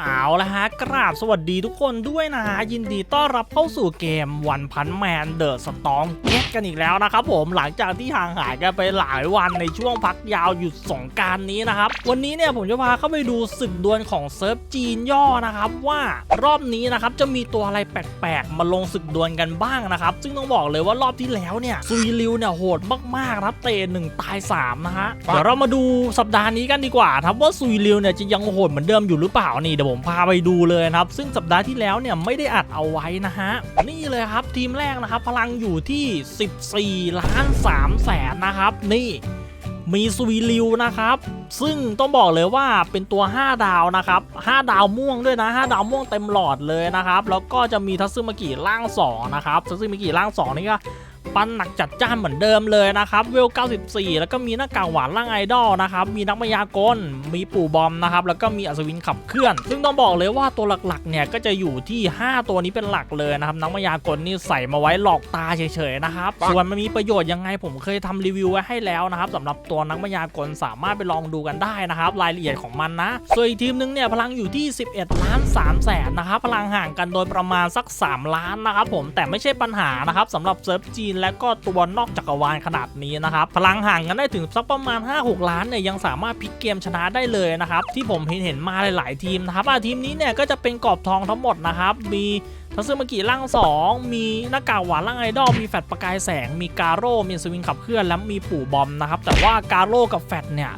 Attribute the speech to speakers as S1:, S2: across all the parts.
S1: เอาละฮะ กราบสวัสดีทุกคนด้วยนะฮะ ยินดีต้อนรับเข้าสู่เกมวันพันแมนเดอะสตองเก็ตกันอีกแล้วนะครับผมหลังจากที่ห่างหายกันไปหลายวันในช่วงพักยาวหยุดสงการนี้นะครับ วันนี้เนี่ยผมจะพาเข้าไปดูศึกดวลของเซิร์ฟจีนย่อนะครับ ว่ารอบนี้นะครับจะมีตัวอะไรแปลกๆ มาลงศึกดวลกันบ้างนะครับ ซึ่งต้องบอกเลยว่ารอบที่แล้วเนี่ยซุยลิวเนี่ยโหดมากๆนะครับเตะหนึ่งตายสามนะฮะเดี๋ยวเรามาดูสัปดาห์นี้กันดีกว่าครับว่าซุยลิวเนี่ยจะยังโหดเหมือนเดิมอยู่หรือเปล่านี่เดี๋ยวผมพาไปดูเลยนะครับ ซึ่งสัปดาห์ที่แล้วเนี่ยไม่ได้อัดเอาไว้นะฮะ นี่เลยครับทีมแรกนะครับ พลังอยู่ที่ 14 ล้าน3แสนนะครับ นี่มีซุยลิวนะครับ ซึ่งต้องบอกเลยว่าเป็นตัว 5 ดาวนะครับ 5 ดาวม่วงด้วยนะ 5 ดาวม่วงเต็มหลอดเลยนะครับ แล้วก็จะมีทัซึมากิร่าง2นะครับทัซึมากิร่าง2นี่ก็ ปั้นหนักจัดจ้านเหมือนเดิมเลยนะครับเวล 94 แล้วก็มีหน้ากากหวานร่างไอดอลนะครับมีนักมายากลมีปู่บอมนะครับแล้วก็มีอัศวินขับเคลื่อน ซึ่งต้องบอกเลยว่าตัวหลักๆเนี่ยก็จะอยู่ที่ 5 ตัวนี้เป็นหลักเลยนะครับนักมายากลนี่ใส่มาไว้หลอกตาเฉยๆนะครับส่วนมันมีประโยชน์ยังไงผมเคยทำรีวิวไว้ให้แล้วนะครับสำหรับตัวนักมายากลสามารถไปลองดูกันได้นะครับรายละเอียดของมันนะส่วนอีกทีมนึงเนี่ยพลังอยู่ที่ 11 ล้าน3แสนนะครับพลังห่างกันโดยประมาณสัก 3 ล้านนะครับผมแต่ไม่ใช่ปัญหานะครับสำหรับเซิร์ฟจีนและก็ตัวนอกจักรวาลขนาดนี้นะครับ พลังห่างกันได้ถึงสักประมาณ 5-6 ล้านเนี่ยยังสามารถพลิกเกมชนะได้เลยนะครับ ที่ผมเห็นเห็นมาหลายๆทีมนะครับอะทีมนี้เนี่ยก็จะเป็นกรอบทองทั้งหมดนะครับ มีทัซึมากิร่าง 2 มีหน้ากากหวานร่างไอดอล มีแฟดประกายแสง มีการโร่มีสวิงขับเคลื่อน และมีปู่บอมนะครับ แต่ว่าการโร่กับแฟดเนี่ย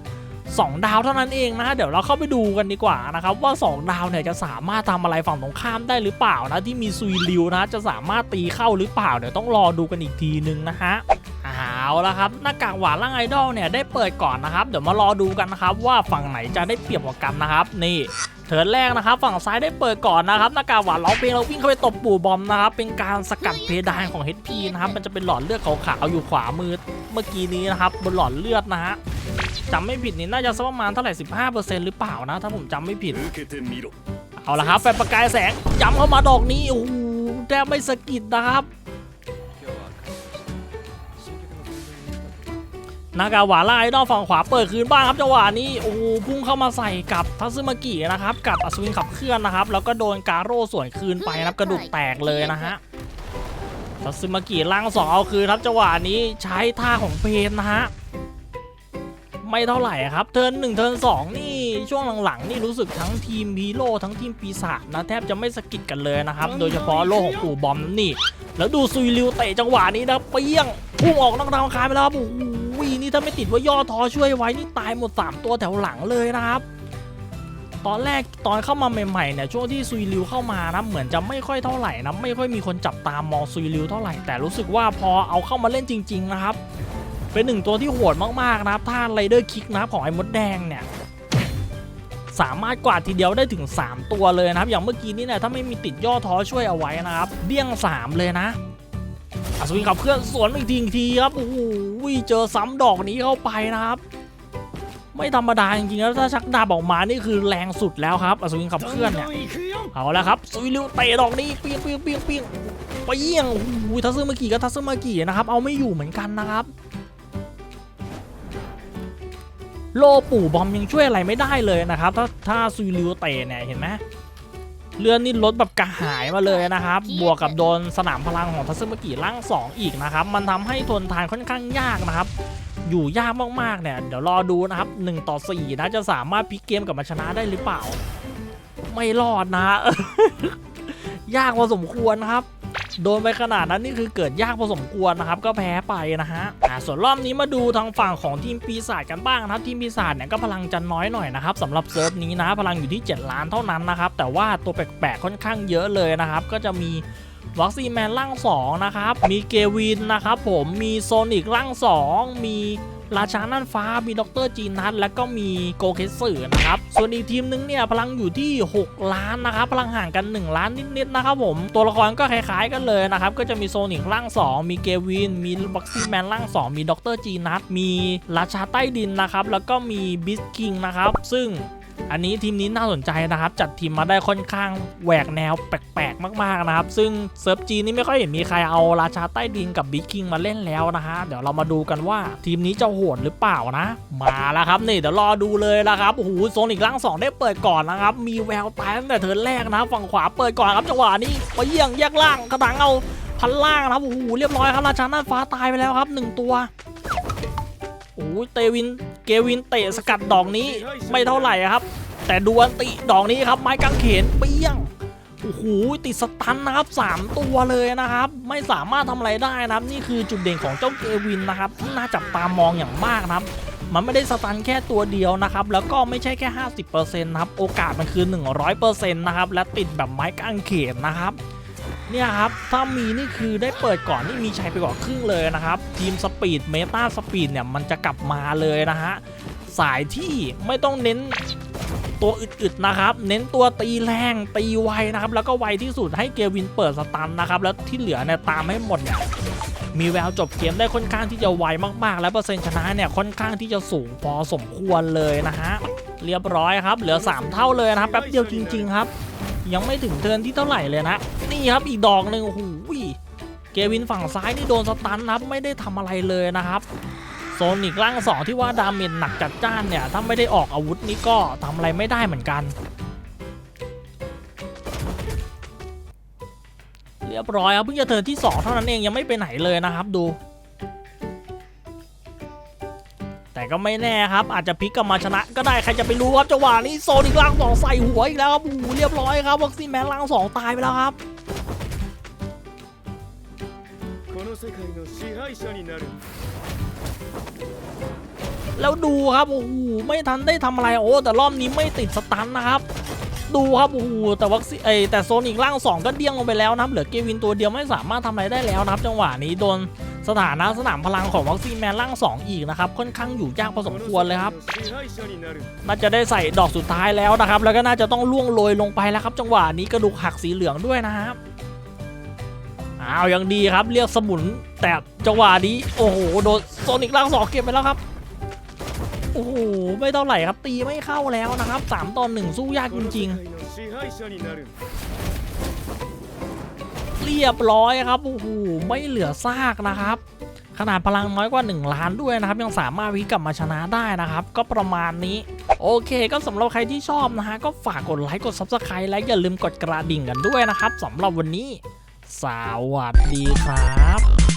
S1: สองดาวเท่านั้นเองนะฮะเดี๋ยวเราเข้าไปดูกันดีกว่านะครับว่า 2 ดาวเนี่ยจะสามารถทำอะไรฝั่งตรงข้ามได้หรือเปล่านะที่มีซุยลิวนะจะสามารถตีเข้าหรือเปล่าเดี๋ยวต้องรอดูกันอีกทีนึงนะฮะเอาละครับหน้ากากหวานร่างไอดอลเนี่ยได้เปิดก่อนนะครับ เดี๋ยวมารอดูกันนะครับว่าฝั่งไหนจะได้เปรียบกว่ากันนะครับ นี่เทิร์นแรกนะครับ ฝั่งซ้ายได้เปิดก่อนนะครับหน้ากากหวานร้องเพลงเราวิ่งเข้าไปตบปู่บอมนะครับเป็นการสกัดเพดานของ HP นะครับมันจะเป็นหลอดเลือดขาวๆอยู่ขวามือเมื่อกี้นี้นะครับบนหลอดเลือดนะฮะ จำไม่ผิดนี่น่าจะสักประมาณเท่าไหร่15%หรือเปล่านะ ถ้าผมจำไม่ผิด เอาละครับแฟนประกายแสงจ้ำเข้ามาดอกนี้โอ้โหแทบไม่สะกิดนะครับนากาวาไล่ด้านฝั่งขวาเปิดคืนบ้างครับจังหวะนี้โอ้พุ่งเข้ามาใส่กับทัซึมากินะครับกับอัศวินขับเคลื่อนนะครับ แล้วก็โดนกาโร่สวนคืนไปนะครับกระดูกแตกเลยนะฮะทัซึมากิล่างสองเอาคืนครับจังหวะนี้ใช้ท่าของเพนนะฮะ ไม่เท่าไหร่ครับ เทิร์นหนึ่งเทิร์นสองนี่ช่วงหลังๆนี่รู้สึกทั้งทีมฮีโร่ทั้งทีมปีศาจนะแทบจะไม่สะกิดกันเลยนะครับ โดยเฉพาะโลของปู่บอมนี่ แล้วดูซุยริวเตะจังหวะนี้นะเปี้ยงพุ่งออกนอกทางคายไปแล้วครับโอ้โหนี่ถ้าไม่ติดว่าย่อทอช่วยไว้นี่ตายหมด 3 ตัวแถวหลังเลยนะครับตอนแรกตอนเข้ามาใหม่ๆเนี่ยช่วงที่ซุยริวเข้ามานะเหมือนจะไม่ค่อยเท่าไหร่นะไม่ค่อยมีคนจับตามองซุยริวเท่าไหร่แต่รู้สึกว่าพอเอาเข้ามาเล่นจริง ๆ นะครับ เป็นหนึ่งตัวที่โหดมากๆนะครับท่าไรเดอร์คิกนะครับของไอ้มดแดงเนี่ยสามารถกวาดทีเดียวได้ถึง 3 ตัวเลยนะครับ อย่างเมื่อกี้นี่เนี่ยถ้าไม่มีติดย่อท้อช่วยเอาไว้นะครับเบี้ยง 3 เลยนะอัศวินขับเคลื่อนสวนอีกทีทีครับโอ้โหเจอซ้ำดอกนี้เข้าไปนะครับ ไม่ธรรมดาจริงๆแล้วถ้าชักดาบออกมานี่คือแรงสุดแล้วครับอัศวินขับเคลื่อนเนี่ยเอาแล้วครับสวิลิวเตะดอกนี้เปียงเปียงเปียงเปียงไปเยี่ยงโอ้โหทัศน์เมื่อกี้กับทัศน์เมื่อกี้นะครับ เอาไม่อยู่เหมือนกันนะครับ โลปู่บอมยังช่วยอะไรไม่ได้เลยนะครับ ถ้าถ้าซุยริวเตะเนี่ยเห็นไหมเลือนนี่ลดแบบกระหายมาเลยนะครับ บวกกับโดนสนามพลังของทัซึมกิร่างสองอีกนะครับ มันทำให้ทนทานค่อนข้างยากนะครับ อยู่ยากมากๆเนี่ย เดี๋ยวรอดูนะครับ1ต่อ4นะจะสามารถพลิกเกมกลับมาชนะได้หรือเปล่า ไม่รอดนะ ยากพอสมควรนะครับ โดนไปขนาดนั้นนี่คือเกิดยากพอสมควรนะครับ ก็แพ้ไปนะฮะอ่าส่วนรอบนี้มาดูทางฝั่งของทีมปีศาจกันบ้างนะครับทีมปีศาจเนี่ยก็พลังจะน้อยหน่อยนะครับสำหรับเซิร์ฟนี้นะพลังอยู่ที่ 7 ล้านเท่านั้นนะครับแต่ว่าตัวแปลกๆค่อนข้างเยอะเลยนะครับก็จะมีวัคซีแมนร่าง2นะครับ มีเกวินนะครับผม มีโซนิกร่าง 2 มี ราชาน่านฟ้ามีดรจีนัทและก็มีโกเคสเซอร์นะครับส่วนอีกทีมนึงเนี่ยพลังอยู่ที่ 6 ล้านนะครับพลังห่างกัน 1 ล้านนิดๆนะครับผมตัวละครก็คล้ายๆกันเลยนะครับก็จะมีโซนิกร่าง 2 มีเกวิน มีบ็อกซี่แมนร่าง 2 มีดรจีนัทมีราชาใต้ดินนะครับแล้วก็มีบิสคิงนะครับซึ่ง อันนี้ทีมนี้น่าสนใจนะครับ จัดทีมมาได้ค่อนข้างแหวกแนวแปลกๆ มากๆนะครับ ซึ่งเซิร์ฟจีนนี่ไม่ค่อยเห็นมีใครเอาราชาใต้ดินกับบิ๊กคิงมาเล่นแล้วนะฮะเดี๋ยวเรามาดูกันว่าทีมนี้จะโหดหรือเปล่านะ มาแล้วครับนี่เดี๋ยวรอดูเลยนะครับโอ้โหโซนิกล่างสองได้เปิดก่อนนะครับมีแววตายตั้งแต่เทิร์นแรกนะฝั่งขวาเปิดก่อนครับจังหวะนี้ไปเยี่ยงแยกล่างกระถังเอาพันล่างนะครับโอ้โหเรียบร้อยครับราชาหน่าฟ้าตายไปแล้วครับหนึ่งตัวโอ้ยเตวิน เกวินเตะสกัดดอกนี้ไม่เท่าไหร่ครับ แต่ดวนติดอกนี้ครับ ไม้กางเขนเปี้ยงโอ้โหติดสตันนะครับ 3 ตัวเลยนะครับ ไม่สามารถทำอะไรได้นะครับ นี่คือจุดเด่นของเจ้าเกวินนะครับที่น่าจับตามองอย่างมากนะครับ มันไม่ได้สตันแค่ตัวเดียวนะครับ แล้วก็ไม่ใช่แค่ 50%นะครับ โอกาสมันคือ 100%นะครับ และติดแบบไม้กางเขนนะครับ เนี่ยครับ ถ้ามีนี่คือได้เปิดก่อนนี่มีชัยไปกว่าครึ่งเลยนะครับ ทีมสปีดเมตาสปีดเนี่ยมันจะกลับมาเลยนะฮะ สายที่ไม่ต้องเน้นตัวอึดๆนะครับ เน้นตัวตีแรงตีไวนะครับ แล้วก็ไวที่สุดให้เกวินเปิดสตันนะครับ แล้วที่เหลือเนี่ยตามให้หมดเนี่ยมีแววจบเกมได้ค่อนข้างที่จะไวมากๆ และเปอร์เซ็นต์ชนะเนี่ยค่อนข้างที่จะสูงพอสมควรเลยนะฮะ เรียบร้อยครับ เหลือ 3 เท่าเลยนะครับแป๊บเดียวจริง ๆ ครับ ยังไม่ถึงเทินที่เท่าไหร่เลยนะ นี่ครับอีกดอกหนึ่งโอ้โหเกวินฝั่งซ้ายนี่โดนสตันนะครับไม่ได้ทำอะไรเลยนะครับโซนิกร่างสองที่ว่าดาเมจหนักจัดจ้านเนี่ยถ้าไม่ได้ออกอาวุธนี่ก็ทำอะไรไม่ได้เหมือนกัน เรียบร้อยครับเพิ่งจะเทินที่ 2 เท่านั้นเองยังไม่ไปไหนเลยนะครับดู แต่ก็ไม่แน่ครับ อาจจะพลิกกลับมาชนะก็ได้ใครจะไปรู้ครับจังหวะนี้โซนอีกล่างสองใส่หัวอีกแล้วครับโอ้โหเรียบร้อยครับวัคซีนแมนล่างสองตายไปแล้วครับแล้วดูครับโอ้โหไม่ทันได้ทำอะไรโอ้แต่รอบนี้ไม่ติดสตันนะครับ ดูครับโอ้โหแต่วัคซีไอแต่โซนอีกล่างสองก็เดี้ยงลงไปแล้วนะเหลือเกวินตัวเดียวไม่สามารถทำอะไรได้แล้วนะจังหวะนี้โดน สถานะสนามพลังของวัคซีนแมนร่าง2 อีกนะครับ ค่อนข้างอยู่ยากพอสมควรเลยครับ น่าจะได้ใส่ดอกสุดท้ายแล้วนะครับ แล้วก็น่าจะต้องล่วงโรยลงไปแล้วครับ จังหวะนี้กระดูกหักสีเหลืองด้วยนะครับอ้าวยังดีครับเรียกสมุนแต่จังหวะนี้โอ้โหโดนโซนิกล่างสองเก็บไปแล้วครับโอ้โหไม่เท่าไหร่ครับตีไม่เข้าแล้วนะครับ3ต่อ1สู้ยากจริง เรียบร้อยครับโอ้โหไม่เหลือซากนะครับ ขนาดพลังน้อยกว่า 1 ล้านด้วยนะครับ ยังสามารถวิกลับมาชนะได้นะครับ ก็ประมาณนี้ โอเค ก็สำหรับใครที่ชอบนะฮะก็ฝากกดไลค์กด Subscribe และอย่าลืมกดกระดิ่งกันด้วยนะครับสำหรับวันนี้ สวัสดีครับ